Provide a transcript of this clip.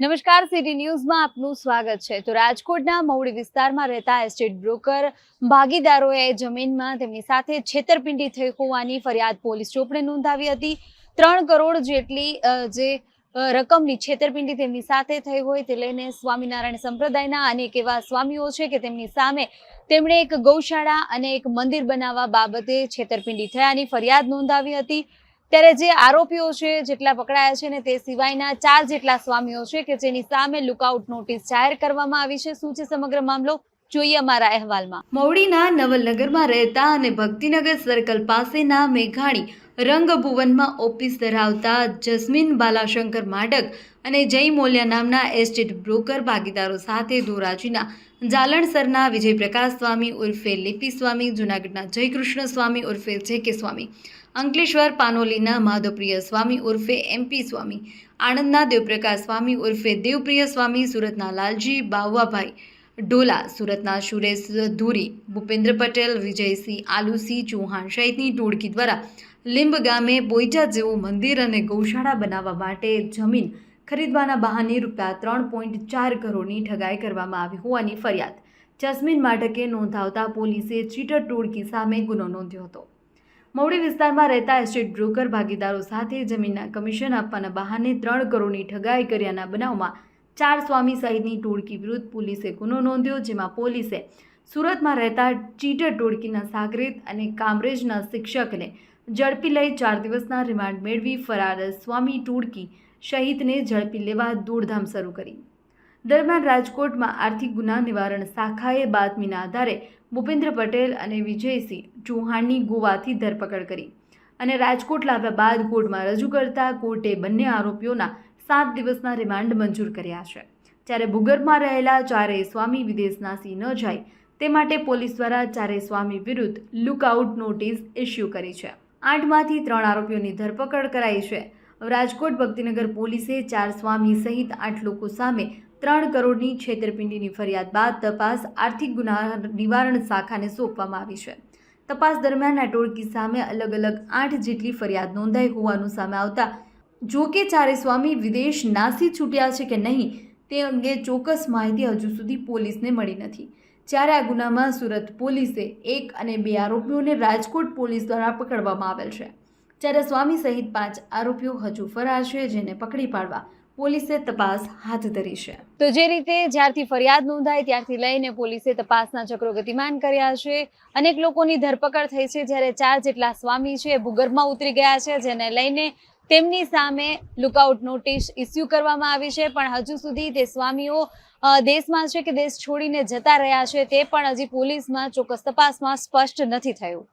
નમસ્કાર, સિટી ન્યૂઝમાં આપનું સ્વાગત છે. તો રાજકોટના મવડી વિસ્તારમાં રહેતા એસ્ટેટ બ્રોકર ભાગીદારોએ જમીનમાં તેમની સાથે છેતરપિંડી થઈ હોવાની ફરિયાદ પોલીસ ચોપડે નોંધાવી હતી. ત્રણ કરોડ જેટલી જે રકમની છેતરપિંડી તેમની સાથે થઈ હોય તે લઈને સ્વામિનારાયણ સંપ્રદાયના અનેક એવા સ્વામીઓ છે કે તેમની સામે તેમણે એક ગૌશાળા અને એક મંદિર બનાવવા બાબતે છેતરપિંડી થયાની ફરિયાદ નોંધાવી હતી. ત્યારે જે આરોપીઓ છે, જેટલા પકડાયા છે ને તે સિવાયના ચાર જેટલા સ્વામીઓ છે કે જેની સામે લુકઆઉટ નોટિસ જાહેર કરવામાં આવી છે. શું છે સમગ્ર મામલો? જોઈએ અમારા અહેવાલમાં. મવડીના નવલનગરમાં રહેતા અને ભક્તિનગર સર્કલ પાસેના મેઘાણી રંગભુવનમાં ઓફિસ ધરાવતા જસ્મીન બાલાશંકર માડક અને જય મોલ્યા નામના એસ્ટેટ બ્રોકર ભાગીદારો સાથે ધોરાજીના જાલણસરના વિજયપ્રકાશ સ્વામી ઉર્ફે લીપી સ્વામી, જુનાગઢના જયકૃષ્ણ સ્વામી ઉર્ફે જે કે સ્વામી, અંકલેશ્વર પાનોલીના માધવપ્રિય સ્વામી ઉર્ફે એમપી સ્વામી, આણંદના દેવપ્રકાશ સ્વામી ઉર્ફે દેવપ્રિય સ્વામી, સુરતના લાલજી બાવાભાઈ ઢોલા, સુરતના સુરેશ ધુરી, ભૂપેન્દ્ર પટેલ, વિજયસિંહ આલુસિંહ ચૌહાણ સહિતની ટોળકી દ્વારા લીંબ ગામે પોઈચા જેવું મંદિર અને ગૌશાળા બનાવવા માટે જમીન ખરીદવાના બહાને રૂપિયા ત્રણ પોઈન્ટ ચાર કરોડની ઠગાઈ કરવામાં આવી હોવાની ફરિયાદ. જસ્મીન માઢકે નોંધાવતા પોલીસે ચીટર ટોળકી સામે ગુનો નોંધ્યો હતો. મવડી વિસ્તારમાં રહેતા એસ્ટેટ બ્રોકર ભાગીદારો સાથે જમીનના કમિશન આપવાના બહાને ત્રણ કરોડની ઠગાઈ કર્યાના બનાવમાં ચાર સ્વામી સહિતની ટોળકી વિરુદ્ધ પોલીસે ગુનો નોંધ્યો, જેમાં પોલીસે સુરતમાં રહેતા ચીટર ટોળકીના સાગરીત અને કામરેજના શિક્ષકને ઝડપી લઈ ચાર દિવસના રિમાન્ડ મેળવી ફરાર સ્વામી ટોળકી શહીદને ઝડપી લેવા દોડધામ શરૂ કરી. દરમિયાન રાજકોટમાં આર્થિક ગુના નિવારણ શાખાએ બાતમીના આધારે ભૂપેન્દ્ર પટેલ અને વિજયસિંહ ચૌહાણની ગોવાથી ધરપકડ કરી અને રાજકોટ લાવ્યા બાદ કોર્ટમાં રજૂ કરતા કોર્ટે બંને આરોપીઓના સાત દિવસના રિમાન્ડ મંજૂર કર્યા છે. જ્યારે ભૂગર્ભમાં રહેલા ચારેય સ્વામી વિદેશનાસી ન જાય તે માટે પોલીસ દ્વારા ચારેય સ્વામી વિરુદ્ધ લુકઆઉટ નોટિસ ઇસ્યુ કરી છે. આઠમાંથી ત્રણ આરોપીઓની ધરપકડ કરાઈ છે. રાજકોટ ભક્તિનગર પોલીસે ચાર સ્વામી સહિત આઠ લોકો સામે ત્રણ કરોડની છેતરપિંડીની ફરિયાદ બાદ તપાસ આર્થિક ગુના નિવારણ શાખાને સોંપવામાં આવી છે. તપાસ દરમિયાન આ ટોળકી સામે અલગ અલગ આઠ જેટલી ફરિયાદ નોંધાઈ હોવાનું સામે આવતા, જો કે ચારે સ્વામી વિદેશ નાસી છૂટ્યા છે કે નહીં તે અંગે ચોક્કસ માહિતી હજુ સુધી પોલીસને મળી નથી. જ્યારે આ ગુનામાં સુરત પોલીસે એક અને બે આરોપીઓને રાજકોટ પોલીસ દ્વારા પકડવામાં આવેલ છે. જ્યારે સ્વામી સહિત પાંચ આરોપીઓ હજુ ફરાર છે, જેને પકડી પાડવા પોલીસે તપાસ હાથ ધરી છે. તો જે રીતે જ્યારથી ફરિયાદ નોંધાઈ, ત્યારથી લઈને પોલીસે તપાસના ચક્રો ગતિમાન કર્યા છે. અનેક લોકોની ધરપકડ થઈ છે, જ્યારે ચાર જેટલા સ્વામી છે ભૂગર્ભમાં ઉતરી ગયા છે, જેને લઈને તેમની સામે લુકઆઉટ નોટિસ ઇસ્યુ કરવામાં આવી છે, પણ હજુ સુધી તે સ્વામીઓ દેશમાં છે કે દેશ છોડીને જતા રહ્યા છે તે પણ હજી પોલીસમાં ચોક્કસ તપાસમાં સ્પષ્ટ નથી થયું.